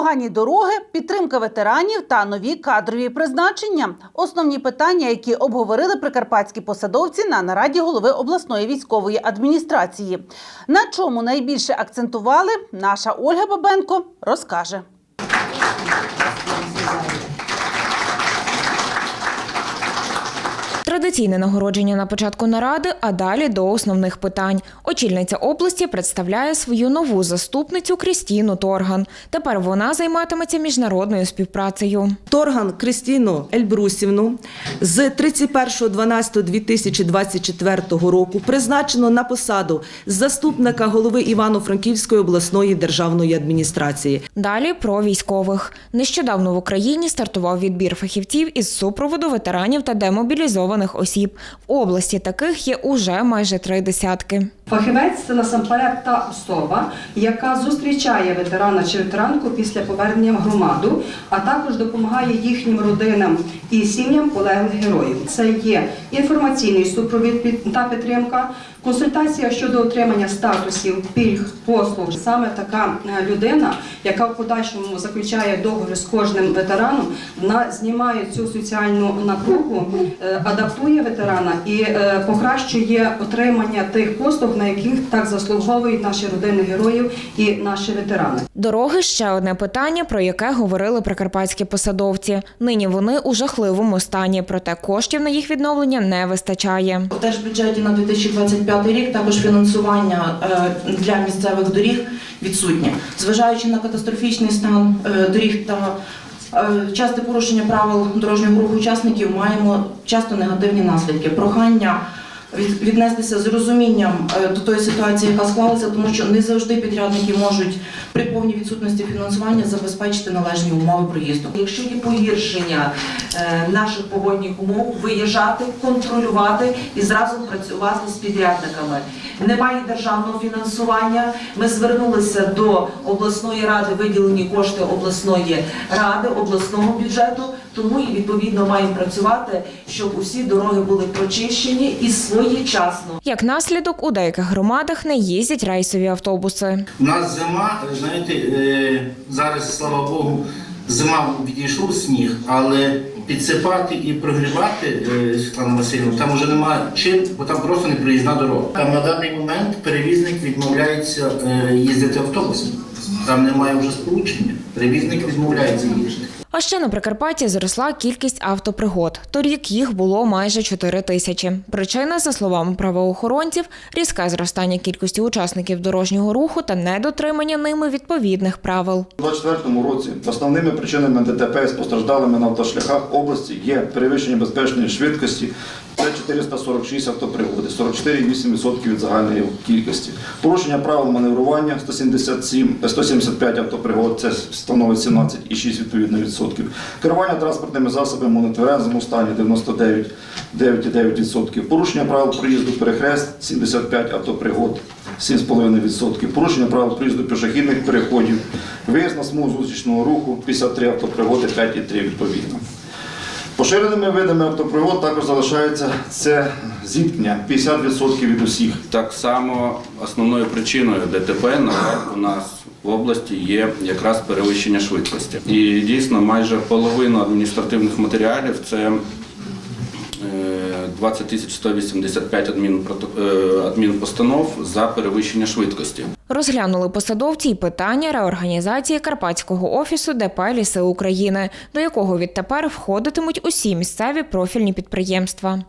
Погані дороги, підтримка ветеранів та нові кадрові призначення основні питання, які обговорили прикарпатські посадовці на нараді голови обласної військової адміністрації. На чому найбільше акцентували, наша Ольга Бабенко розкаже. Традиційне нагородження на початку наради, а далі до основних питань. Очільниця області представляє свою нову заступницю Крістіну Торган. Тепер вона займатиметься міжнародною співпрацею. Торган Кристіну Ельбрусівну з 31.12.2024 року призначено на посаду заступника голови Івано-Франківської обласної державної адміністрації. Далі про військових. Нещодавно в Україні стартував відбір фахівців із супроводу ветеранів та демобілізованих осіб. В області таких є уже майже три десятки. Фахівець це насамперед та особа, яка зустрічає ветерана чи ветеранку після повернення в громаду, а також допомагає їхнім родинам і сім'ям полеглих героїв. Це є інформаційний супровід та підтримка, консультація щодо отримання статусів, пільг, послуг. Саме така е, людина, яка в подальшому заключає договір з кожним ветераном, вона знімає цю соціальну напругу, е, адаптує ветерана і е, покращує отримання тих послуг, на яких так заслуговують наші родини героїв і наші ветерани. Дороги ще одне питання, про яке говорили прикарпатські посадовці. Нині вони у жахливому стані, проте коштів на їх відновлення не вистачає. В держбюджеті на 2025 рік також фінансування е, для місцевих доріг відсутнє. Зважаючи на катастрофічний стан е, доріг та е, часте порушення правил дорожнього руху учасників, маємо часто негативні наслідки. Прохання віднестися з розумінням е, до тої ситуації, яка склалася, тому що не завжди підрядники можуть при повній відсутності фінансування забезпечити належні умови проїзду. Якщо є погіршення е, наших погодних умов, виїжджати, контролювати і зразу працювати з підрядниками. Немає державного фінансування. Ми звернулися до обласної ради, виділені кошти обласної ради, обласного бюджету. Тому і відповідно маємо працювати, щоб усі дороги були прочищені і своєчасно. Як наслідок, у деяких громадах не їздять рейсові автобуси. У нас зима, знаєте, е, зараз, слава Богу, зима відійшов сніг, але підсипати і прогрівати е, Світлана Васильівна, там вже немає чим, бо там просто не проїзна дорога. Там на даний момент перевізник відмовляється е, їздити автобусом. Там немає вже сполучення. Перевізник відмовляється їздити. А ще на Прикарпатті зросла кількість автопригод. Торік їх було майже 4 тисячі. Причина, за словами правоохоронців, різке зростання кількості учасників дорожнього руху та недотримання ними відповідних правил. У 2024 році основними причинами ДТП з постраждалими на автошляхах області є перевищення безпечної швидкості. Це 446 автопригоди, 44,8% від загальної кількості. Порушення правил маневрування 177, е, 175 автопригод, це становить 17,6% відповідно відсотків. Керування транспортними засобами у нетверезому стані 99,9%. Порушення правил проїзду перехрест 75 автопригод. 7,5%. Порушення правил проїзду пішохідних переходів, виїзд на смугу зустрічного руху 53 автопригоди, 5,3 відповідно. Поширеними видами автопригод також залишається це зіткнення 50% від усіх. Так само основною причиною ДТП на у нас в області є якраз перевищення швидкості. І дійсно майже половина адміністративних матеріалів це е, 20 тисяч 185 адмінпрото- е, адмінпостанов за перевищення швидкості. Розглянули посадовці й питання реорганізації Карпатського офісу ДП «Ліси України», до якого відтепер входитимуть усі місцеві профільні підприємства.